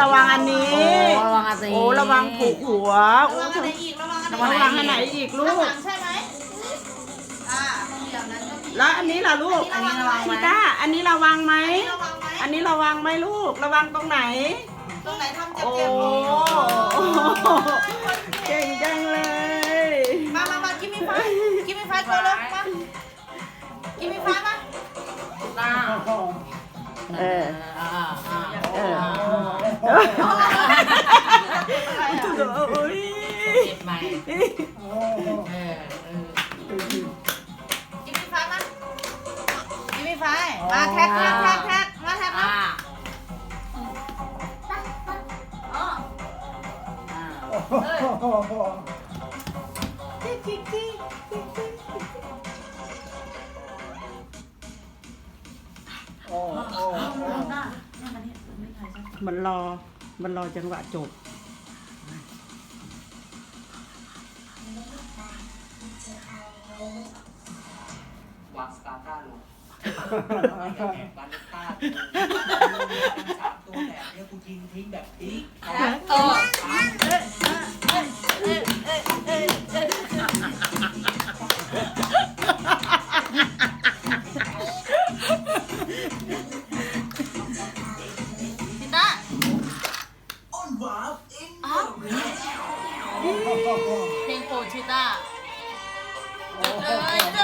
ระวังอันนี้ โอ้ระวังอันนี้ โอ้ระวังถูกหัวระโอ้วังอันไหนอีกระวังอันระไหนวังอันไหนอีกลูข้างหกลังใช่ไหมอ่าตรงเหลี่ยมนั้นก็มี แล้วอันนี้ล่ะลูกอันนี้ระวังไหม ชิต้าอันนี้ระวังไหม ระวังไหมอันนี้ระวังไหมลูก ระวังตรงไหน ตรงไหนทำเจ็บโอ้เจ็บเก่งจังเลย มามามากิมมี่ไฟกิมมี่ไฟตัวเลยมากิมมี่ไฟมาตาเออ อ่าอ่าเอ ออ่าโอ้ยเจ็บไหมเออเออกิมมี่ไฟมากิมมี่ไฟมาแท็กแท็กแท็กแท็กมาแท็กมาอ่าอ๋ออ่าจิ๊กจิ๊กจิ๊กจิ๊กจิ๊ก มันรอ มันรอจังหวะจบ วางสตาร์ต้าลงแอบบันต้าสามตัวแบบเนี้ยกูยิงทิ้งแบบพีคโอ้ วาบเอ็นอ๋อเพลงโปรดชิต้าเอ้ยเอ้ย